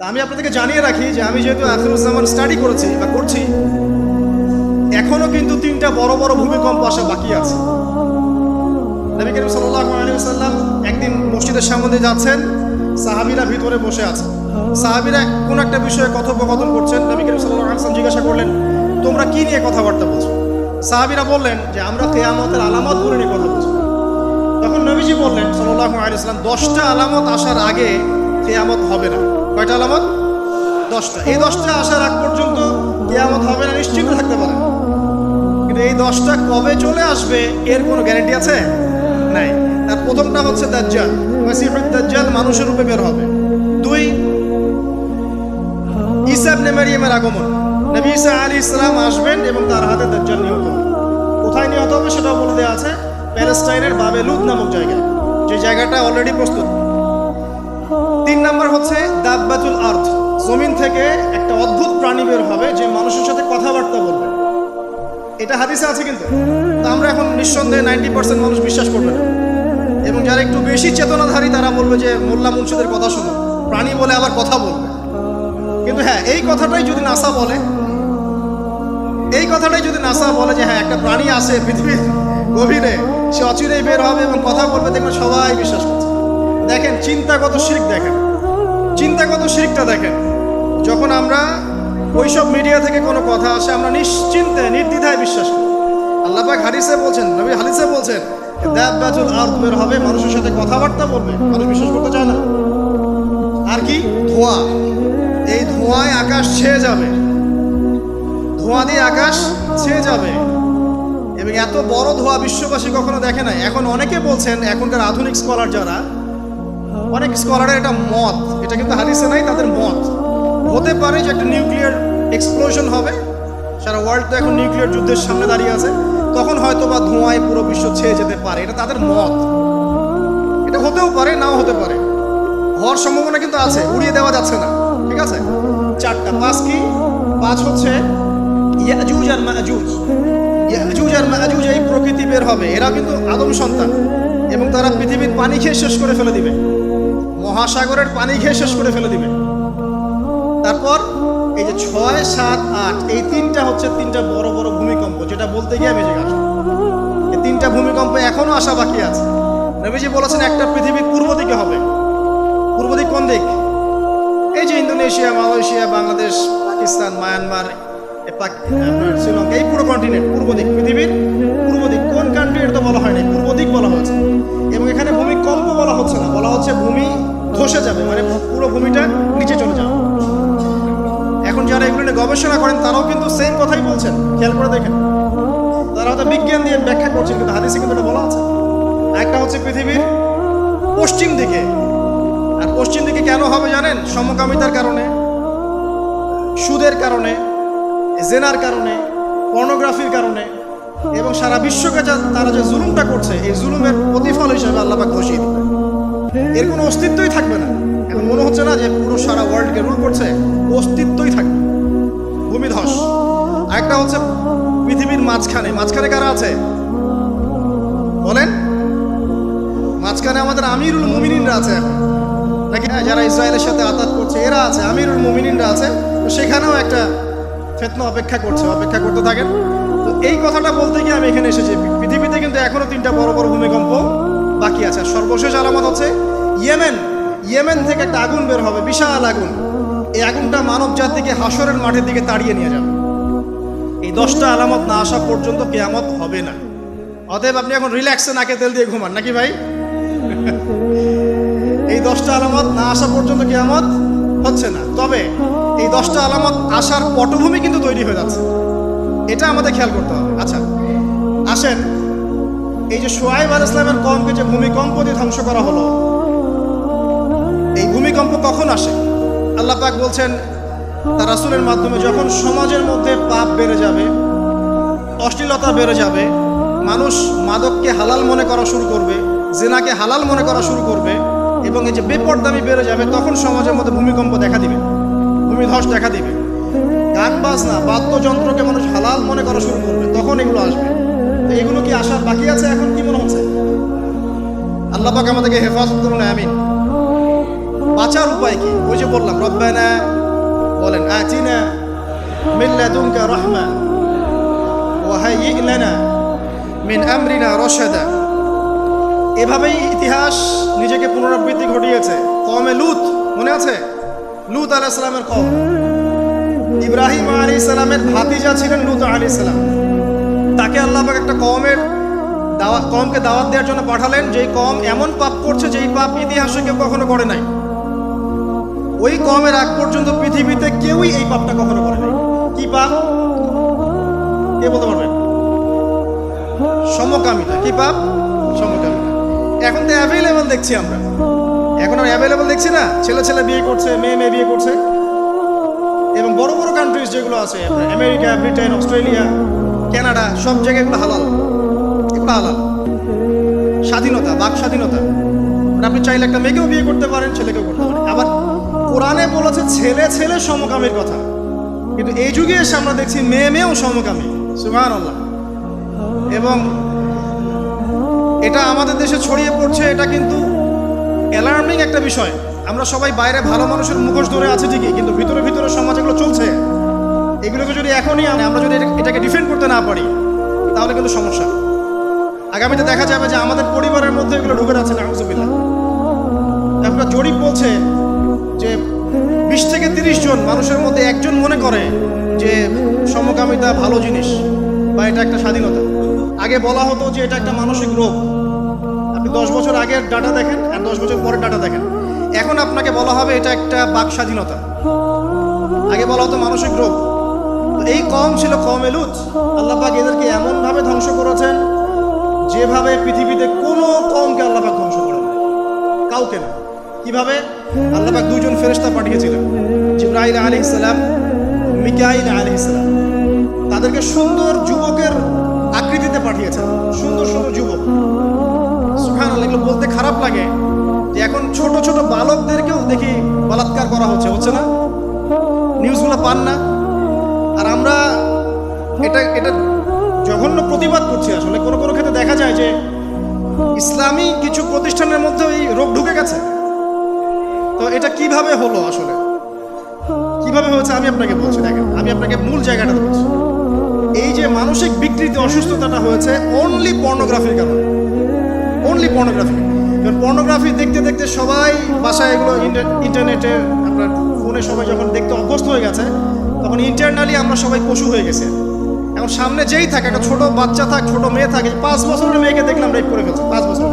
তা আমি আপনাদেরকে জানিয়ে রাখি যে আমি যেহেতু আখরুজ্জামান স্টাডি করেছি বা করছি, এখনও কিন্তু তিনটা বড় বড় ভূমিকম্প আসা বাকি আছে। নবী করিম সাল্লাম একদিন মসজিদের সামনে যাচ্ছেন, সাহাবীরা ভিতরে বসে আছে। সাহাবীরা কোন একটা বিষয়ে কথোপকথন করছেন, নবী করিম সাল্লাম জিজ্ঞাসা করলেন, তোমরা কি নিয়ে কথাবার্তা বলছো? সাহাবীরা বললেন যে, আমরা কেয়ামতের আলামত বলে নিয়ে কথা বলছি। তখন নবীজি বললেন সাল্লাহ আলাইহি সাল্লাম দশটা আলামত আসার আগে কিয়ামত হবে না। কয়টা আলামত? দশটা। এই দশটা আসার আগ পর্যন্ত কিয়ামত হবে না, নিশ্চিত থাকতে পারেন কিন্তু এই দশটা কবে চলে আসবে, এর কোনো গ্যারান্টি আছে? নাই। তার প্রথমটা হচ্ছে দাজ্জাল। মাসিহুদ দাজ্জাল মানুষের রূপে বের হবে। দুই ইসাব ইবনে মারিয়ামের আগমন। নবী ঈসা আলাইহিস সালাম আসবেন এবং তার হাতে দাজ্জাল নিহত হবে। কোথায় নিহত হবে সেটাও বলে দেওয়া আছে, প্যালেস্টাইনের বাবেলুদ নামক জায়গায়। যে জায়গাটা অলরেডি প্রস্তুত। নাম্বার হচ্ছে দাব্বাতুল আর্থ জমিন থেকে একটা অদ্ভুত প্রাণী বের হবে যে মানুষের সাথে কথাবার্তা বলবে। এটা হাদিসে আছে কিন্তু। আমরা এখন নিঃসন্দেহে নাইনটি পার্সেন্ট মানুষ বিশ্বাস করবে না। এবং যারা একটু বেশি চেতনাধারী, তারা বলবে যে মোল্লা মুন্সিদের কথা শোনো। প্রাণী বলে আবার কথা বলবে। কিন্তু হ্যাঁ এই কথাটাই যদি নাসা বলে, এই কথাটাই যদি নাসা বলে যে হ্যাঁ একটা প্রাণী আছে পৃথিবীর গভীরে, সে অচিরেই বের হবে এবং কথা বলবে দেখবেন সবাই বিশ্বাস করছে। দেখেন, চিন্তাগত শিখ দেখেন। চিন্তাগত শিরিকটা দেখেন। যখন আমরা ওইসব মিডিয়া থেকে কোনো কথা আসে, আমরা নিশ্চিন্তে, নির্দ্বিধায় বিশ্বাস করি। আল্লাহ পাক হাদিসে বলছেন, নবী হাদিসে বলছেন আরদ বের হবে, মানুষের সাথে কথাবার্তা বলবে, মানুষ বিশ্বাস করতে চায় না। আর কি? ধোঁয়া। এই ধোঁয়ায় আকাশ ছেয়ে যাবে। ধোঁয়া দিয়ে আকাশ ছেয়ে যাবে। এবং এত বড় ধোঁয়া বিশ্ববাসী কখনো দেখে নাই। এখন অনেকে বলছেন, এখনকার আধুনিক স্কলার যারা, অনেক স্কলারের এটা মত। এটা কিন্তু হাদিসে নাই, তাদের মত। হতে পারে যে একটা নিউক্লিয়ার এক্সপ্লোশন হবে, সারা ওয়ার্ল্ড তো এখন নিউক্লিয়ার যুদ্ধের সামনে দাঁড়িয়ে আছে, তখন হয়তো বা ধোঁয়ায় পুরো বিশ্ব ছেয়ে যেতে পারে, এটা তাদের মত। এটা হতেও পারে, নাও হতে পারে। হওয়ার সম্ভাবনা কিন্তু আছে, উড়িয়ে দেওয়া যাচ্ছে না, ঠিক আছে? চারটা, পাঁচ কি? পাঁচ হচ্ছে ইয়াজুজ আর মাজুজ। ইয়াজুজ আর মাজুজ এই প্রকৃতি বের হবে, এরা কিন্তু আদম সন্তান, এবং তারা পৃথিবীর পানি খেয়ে শেষ করে ফেলে দিবে। মহাসাগরের পানি খেয়ে শেষ করে ফেলে দিবে। তারপর এই যে ছয়, সাত, আট, এই তিনটা হচ্ছে তিনটা বড় বড় ভূমিকম্প, যেটা বলতে গিয়ে আমি আসব এই তিনটা ভূমিকম্প এখনও আসা বাকি আছে। নবীজি বলেছেন, একটা পৃথিবীর পূর্ব দিকে হবে। পূর্ব দিক কোন দিক? এই যে Indonesia, Malaysia, Bangladesh, Pakistan, Myanmar Sri Lanka, এই পুরো কন্টিনেন্ট পূর্ব দিক, পৃথিবীর পূর্ব দিক। গবেষণা করেন, তারাও কিন্তু সেম কথাই বলছেন। খেয়াল করে দেখেন। তারা হয়তো বিজ্ঞান দিয়ে ব্যাখ্যা করছেন, কিন্তু হাদিসে কিন্তু এটা বলা আছে। একটা হচ্ছে পৃথিবীর পশ্চিম দিকে। আর পশ্চিম দিকে কেন হবে জানেন? সমকামিতার কারণে, সুদের কারণে, জেনার কারণে পর্নোগ্রাফির কারণে, এবং সারা বিশ্বকে যা তারা যে জুলুমটা করছে, এই জুলুমের প্রতিফল হিসেবে আল্লাপাক দেবে এর কোনো অস্তিত্বই থাকবে না। এখন মনে হচ্ছে না যে পুরো সারা ওয়ার্ল্ডকে রুল করছে? অস্তিত্বই থাকবে ভূমিধস। আরেকটা হচ্ছে পৃথিবীর মাঝখানে। মাঝখানে কারা আছে? বলেন। মাঝখানে আমাদের আমিরুল মুমিনিনরা আছে নাকি? হ্যাঁ, যারা ইসরায়েলের সাথে আতাত করছে এরা আছে। আমিরুল মুমিনিনরা আছে। তো সেখানেও একটা ফেতনা অপেক্ষা করছে অপেক্ষা করতে থাকেন। তো এই কথাটা বলতে গিয়ে আমি এখানে এসেছি। পৃথিবীতে কিন্তু এখনও তিনটা বড় বড় ভূমিকম্প বাকি আছে। সর্বশেষ আলামত হচ্ছে ইয়েমেন। ইয়েমেন থেকে একটা আগুন বের হবে বিশাল আগুন। এই আগুনটা মানব জাতিকে হাসরের মাঠের দিকে তাড়িয়ে নিয়ে যাবে। এই দশটা আলামত না আসা পর্যন্ত কেয়ামত হবে না। অতএব আপনি এখন রিল্যাক্সে নাকে তেল দিয়ে ঘুমান, নাকি ভাই? এই দশটা আলামত না আসা পর্যন্ত কেয়ামত হচ্ছে না। তবে এই দশটা আলামত আসার পটভূমি কিন্তু তৈরি হয়ে যাচ্ছে। এটা আমাদের খেয়াল করতে হবে। আচ্ছা আসেন। এই যে সোয়াইব আল ইসলামের কমকে যে ভূমিকম্প দিয়ে ধ্বংস করা হলো, এই ভূমিকম্প কখন আসে? আল্লাহ পাক বলছেন, তার রাসূলের মাধ্যমে যখন সমাজের মধ্যে পাপ বেড়ে যাবে, অশ্লীলতা বেড়ে যাবে, মানুষ মাদককে হালাল মনে করা শুরু করবে, জেনাকে হালাল মনে করা শুরু করবে, এবং এই যে বেপরদামি বেড়ে যাবে, তখন সমাজের মধ্যে ভূমিকম্প দেখা দিবে, ভূমিধস দেখা দিবে। গান বাজনা, বাদ্যযন্ত্রকে মানুষ হালাল মনে করা শুরু করবে, তখন এগুলো আসবে। তো এগুলো কি আসার বাকি আছে এখন? কি মনে হচ্ছে? আল্লাহ পাক আমাদেরকে হেফাজত করুন, আমিন। বাঁচার উপায় কি? ওই যে বললাম, রব্বানা বলেন, আতিনা মিন লাদুনকা রাহমা ওয়া হাইয়্যি লানা মিন আমরিনা রশাদা। এভাবেই ইতিহাস নিজেকে পুনরাবৃত্তি ঘটিয়েছে। কমে লুত, মনে আছে? লুত আলাহ সালামের কম ইব্রাহিম আলী সালামের ভাতিজা ছিলেন লুত আলী সালাম তাকে আল্লাহ একটা কমের দাওয়াত কমকে দাওয়াত দেওয়ার জন্য পাঠালেন। যেই কম এমন পাপ করছে, যেই পাপ ইতিহাসে কেউ কখনো করে নাই। ওই কমের আগ পর্যন্ত পৃথিবীতে কেউই এই পাপটা কখনো করে নাই। কি পাপ? কে বলতে পারবেন সমকামিতা। কি পাপ? সমকামিতা। এখন তো অ্যাভেলেবল দেখছি আমরা। এখন আর অ্যাভেলেবল দেখছি না। ছেলে ছেলে বিয়ে করছে, মেয়ে মেয়ে বিয়ে করছে। এবং বড় বড় কান্ট্রিজ যেগুলো আছে আমেরিকা, ব্রিটেন, অস্ট্রেলিয়া, কানাডা, সব জায়গায় এগুলো হালাল। এগুলো হালাল। স্বাধীনতা, বাক স্বাধীনতা। আপনি চাইলে একটা মেয়েকেও বিয়ে করতে পারেন, ছেলেকেও করতে পারেন। কোরআনে বলেছে, ছেলে ছেলে সমকামীর কথা। কিন্তু এই যুগে এসে আমরা দেখছি মেয়ে মেয়েও সমকামী। সুমান আল্লাহ এবং এটা আমাদের দেশে ছড়িয়ে পড়ছে, এটা কিন্তু অ্যালার্মিং একটা বিষয়। আমরা সবাই বাইরে ভালো মানুষের মুখোশ ধরে আছে ঠিকই, কিন্তু ভিতরে ভিতরে সমাজ এগুলো চলছে। এগুলোকে যদি এখনই আমরা যদি এটাকে ডিফেন্ড করতে না পারি, তাহলে কিন্তু সমস্যা। আগামীতে দেখা যাবে যে আমাদের পরিবারের মধ্যে এগুলো ঢুকে যাচ্ছে একটা জরিপ বলছে যে বিশ থেকে তিরিশ জন মানুষের মধ্যে একজন মনে করে যে সমকামিতা ভালো জিনিস বা এটা একটা স্বাধীনতা। আগে বলা হতো যে এটা একটা মানসিক রোগ। আপনি দশ বছর আগের ডাটা দেখেন আর দশ বছর পরের ডাটা দেখেন। এখন আপনাকে বলা হবে এটা একটা বাক স্বাধীনতা। আগে বলা হতো মানসিক রোগ। এই কম ছিল কম এলুত আল্লাহ পাক এদেরকে এমনভাবে ধ্বংস করেছেন যেভাবে পৃথিবীতে কোনো কমকে আল্লাহ পাক ধ্বংস করেন কাউকে না। কীভাবে? আল্লাহ পাক দুইজন ফেরেশতা পাঠিয়েছিলেন। জিব্রাইল আলী ইসলাম মিকাইল আলী ইসলাম তাদেরকে সুন্দর যুবকের আকৃতিতে পাঠিয়েছেন। সুন্দর সুন্দর যুবক। সুখান এগুলো বলতে খারাপ লাগে যে এখন ছোট ছোট বালকদেরকেও দেখি বলাৎকার করা হচ্ছে হচ্ছে না? নিউজগুলো পান না? আর আমরা এটা এটা জঘন্য প্রতিবাদ করছি আসলে। কোনো কোনো ক্ষেত্রে দেখা যায় যে ইসলামী কিছু প্রতিষ্ঠানের মধ্যে এই রোগ ঢুকে গেছে। তো এটা কীভাবে হলো আসলে? কীভাবে হয়েছে আমি আপনাকে বলছি, দেখেন, আমি আপনাকে মূল জায়গাটা বলছি এই যে মানসিক বিকৃতি, অসুস্থতাটা হয়েছে অনলি পর্নোগ্রাফির কারণে। অনলি পর্নোগ্রাফি এবার পর্নোগ্রাফি দেখতে দেখতে সবাই বাসায় এগুলো ইন্টারনেটে আপনার ফোনে সবাই যখন দেখতে অভ্যস্ত হয়ে গেছে, তখন ইন্টারনালি আমরা সবাই পশু হয়ে গেছে। এখন সামনে যেই থাকে, একটা ছোট বাচ্চা থাক, ছোট মেয়ে থাকে পাঁচ বছরের মেয়েকে দেখলাম রেপ করে ফেলছে, পাঁচ বছর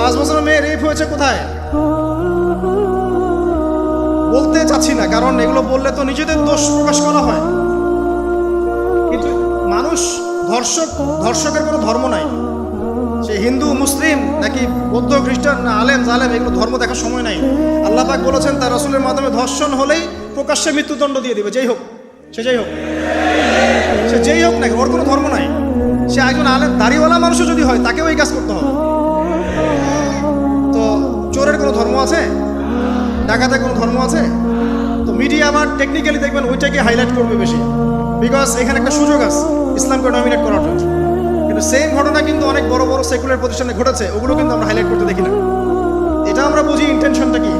পাঁচ বছরের মেয়ে রেপ হয়েছে কোথায়? বলতে চাচ্ছি না, কারণ এগুলো বললে তো নিজেদের দোষ প্রকাশ করা হয়। কিন্তু মানুষ ধর্ষক, ধর্ষকের কোনো ধর্ম নাই। সে হিন্দু, মুসলিম, নাকি বৌদ্ধ, খ্রিস্টান, না আলেম, জালেম, এগুলো ধর্ম দেখার সময় নাই। আল্লাহ পাক বলেছেন, তার রসুলের মাধ্যমে ধর্ষণ হলেই প্রকাশ্যে মৃত্যুদণ্ড দিয়ে দিবে। যেই হোক, সে যেই হোক, সে যেই হোক নাকি ওর কোনো ধর্ম নাই। সে একজন আলেম, দাড়িওয়ালা মানুষও যদি হয়, তাকেও এই কাজ করতে হবে। তো চোরের কোনো ধর্ম আছে? ডাকাতের কোনো ধর্ম আছে? তো মিডিয়া আমার টেকনিক্যালি দেখবেন ওইটাকে হাইলাইট করবে বেশি। বিকজ এখানে একটা সুযোগ আছে, ইসলামকে ডমিনেট করার জন্য। কিন্তু সেম ঘটনা কিন্তু অনেক বড় বড় সেকুলার প্রতিষ্ঠানে ঘটেছে, ওগুলো কিন্তু আমরা হাইলাইট করতে দেখি না। এটা আমরা বুঝি ইন্টেনশনটা কি?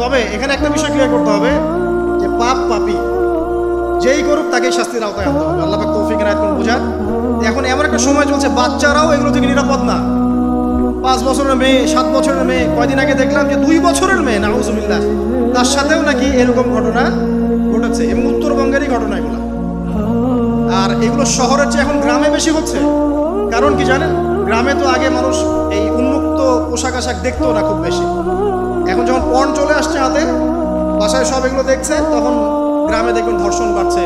তবে এখানে একটা বিষয় ক্লিয়ার করতে হবে, যে পাপ পাপি, যেই করুক তাকেই শাস্তির আওতায় আনতে হবে। আল্লাহ তৌফিক রায়ত কোন বোঝান। এখন এমন একটা সময় চলছে, বাচ্চারাও এগুলো থেকে নিরাপদ না। পাঁচ বছরের মেয়ে, সাত বছরের মেয়ে। কয়দিন আগে দেখলাম যে দুই বছরের মেয়ে, নাউজুবিল্লাহ। তার সাথেও নাকি এরকম ঘটনা ঘটেছে। এবং উত্তরবঙ্গেরই ঘটনা এগুলো। আর এগুলো শহরের চেয়ে এখন গ্রামে বেশি হচ্ছে। কারণ কি জানেন? গ্রামে তো আগে মানুষ এই উন্মুক্ত পোশাক আশাক দেখতো না খুব বেশি। এখন যখন পণ চলে আসছে হাতে, বাসায় সব এগুলো দেখছে, তখন গ্রামে দেখবেন ধর্ষণ বাড়ছে।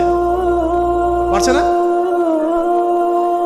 বাড়ছে না?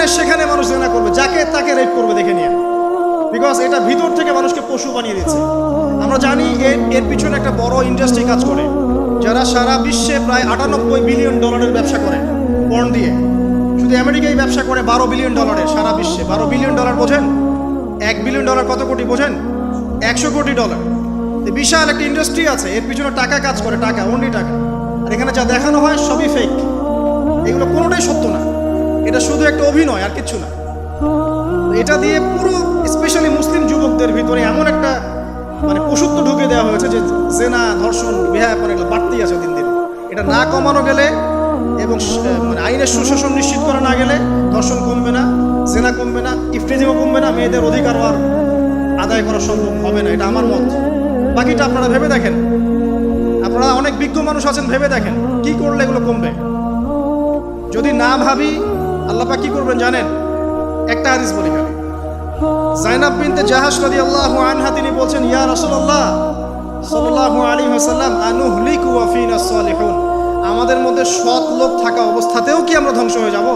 যেখানে সেখানে মানুষ জেনা করবে, যাকে তাকে রেপ করবে, দেখে নিয়ে। বিকজ এটা ভিতর থেকে মানুষকে পশু বানিয়ে দিচ্ছে আমরা জানি এর এর পিছনে একটা বড় ইন্ডাস্ট্রি কাজ করে, যারা সারা বিশ্বে প্রায় আটানব্বই বিলিয়ন ডলারের ব্যবসা করে, পণ দিয়ে। শুধু আমেরিকাই ব্যবসা করে বারো বিলিয়ন ডলারের সারা বিশ্বে। বারো বিলিয়ন ডলার বোঝেন? এক বিলিয়ন ডলার কত কোটি বোঝেন? একশো কোটি ডলার বিশাল একটা ইন্ডাস্ট্রি আছে, এর পিছনে টাকা কাজ করে, টাকা অনলি টাকা। আর এখানে যা দেখানো হয় সবই ফেক এগুলো কোনোটাই সত্য না। এটা শুধু একটা অভিনয়, আর কিচ্ছু না। এটা দিয়ে পুরো স্পেশালি মুসলিম যুবকদের ভিতরে এমন একটা মানে পশুত্ব ঢুকে দেওয়া হয়েছে যে জেনা, ধর্ষণ, বেহায়াপন, এগুলো বাড়তেই আছে দিন দিন। এটা না কমানো গেলে এবং মানে আইনের সুশাসন নিশ্চিত করা না গেলে ধর্ষণ কমবে না, জেনা কমবে না ইফটিজিমও কমবে না, মেয়েদের অধিকারও আর আদায় করা সম্ভব হবে না, এটা আমার মত। বাকিটা আপনারা ভেবে দেখেন। আপনারা অনেক বিজ্ঞ মানুষ আছেন, ভেবে দেখেন, কি করলে এগুলো কমবে? যদি না ভাবি আল্লাপা কি করবেন জানেন? একটা হাদিস বলি খালি জাইনাব বিনতে জাহাজ রাদিয়াল্লাহু আনহা, তিনি বলছেন, ইয়া রাসূলুল্লাহ, সাল্লাল্লাহু আলাইহি ওয়াসাল্লাম, আনুহলিকু ওয়া ফিনা সালিহুন। আমাদের মধ্যে সৎ লোক থাকা অবস্থাতেও কি আমরা ধ্বংস হয়ে যাব?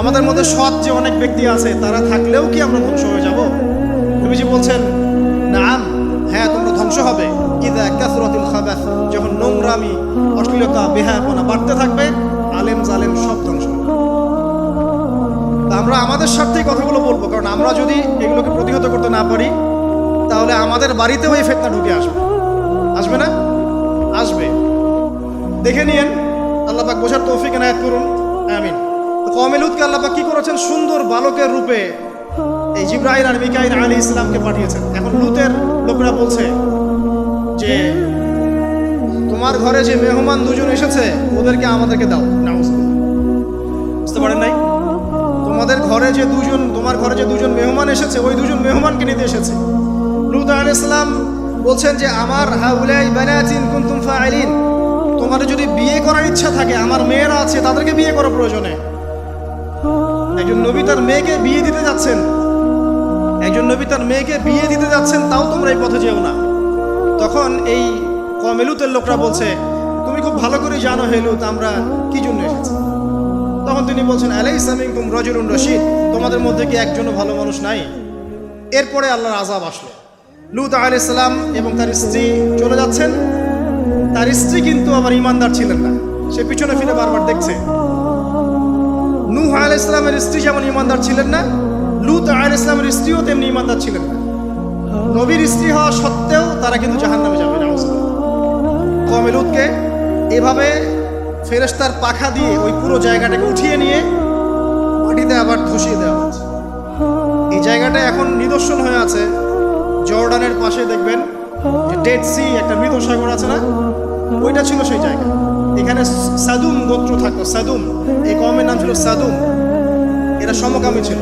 আমাদের মধ্যে সৎ যে অনেক ব্যক্তি আছে, তারা থাকলেও কি আমরা ধ্বংস হয়ে যাব? নবীজি বলছেন, নাম হ্যাঁ তোমরা ধ্বংস হবে। ইদা কাসরাতুল খাবাস, যখন নোংরামি, অশ্লীলতা, বেহায়াপনা বাড়তে থাকবে, আলেম জালেম সব ধ্বংস আমরা আমাদের স্বার্থেই কথাগুলো বলব, কারণ আমরা যদি এগুলোকে প্রতিহত করতে না পারি, তাহলে আমাদের বাড়িতেও এই ফেতনা ঢুকে আসবে। আসবে না? আসবে। দেখে নিয়েন আল্লাপাক বোঝার তৌফিক এনায়ত করুন। আমিন। তো কমেলুদকে আল্লাপাক কি করেছেন? সুন্দর বালকের রূপে এই জিব্রাহিম আর মিকাইল আলী ইসলামকে পাঠিয়েছেন। এখন লুতের লোকরা বলছে যে, তোমার ঘরে যে মেহমান দুজন এসেছে, ওদেরকে আমাদেরকে দাও। নাউজুবিল্লাহ। বুঝতে পারেন নাই? ঘরে যে দুজন, তোমার ঘরে যে দুজন মেহমান এসেছে, ওই দুজন মেহমানকে নিতে এসেছে। লুত আলাইসালাম বলছেন যে, আমার হাউলাই বানাতিন কুনতুম ফাইলিন তোমার যদি বিয়ে করার ইচ্ছা থাকে, আমার মেয়েরা আছে, তাদেরকে বিয়ে করা প্রয়োজনে। একজন নবী তার মেয়েকে বিয়ে দিতে যাচ্ছেন। একজন নবী তার মেয়েকে বিয়ে দিতে যাচ্ছেন, তাও তোমরা এই পথে যেও না। তখন এই কমেলুতের লোকরা বলছে, তুমি খুব ভালো করে জানো হেলুত আমরা কি জন্য এসেছি? তিনি বলছেন আলাই সামিকুম রজরুন রশিদ, তোমাদের মধ্যে কি একজনও ভালো মানুষ নাই? এরপরে আল্লাহর আজাব আসলো। লুত আল ইসলাম এবং তার স্ত্রী চলে যাচ্ছেন। তার স্ত্রী কিন্তু আবার ইমানদার ছিলেন না। সে পিছনে ফিরে বারবার দেখছে। নূহ আল ইসলামের স্ত্রী যেমন ইমানদার ছিলেন না, লুত আল ইসলামের স্ত্রীও তেমনি ইমানদার ছিলেন না। নবীর স্ত্রী হওয়া সত্ত্বেও তারা কিন্তু জাহান নামে যাবে কমে লুতকে এভাবে ফেরেস্তার পাখা দিয়ে ওই পুরো জায়গাটাকে উঠিয়ে নিয়ে মাটিতে আবার ধসিয়ে দেওয়া হচ্ছে। এই জায়গাটা এখন নিদর্শন হয়ে আছে। জর্ডানের পাশে দেখবেন ডেড সি একটা মৃত সাগর আছে না? ওইটা ছিল সেই জায়গা। এখানে সাদুম গোত্র থাকতো, সাদুম। এই কমের নাম ছিল সাদুম। এরা সমকামী ছিল।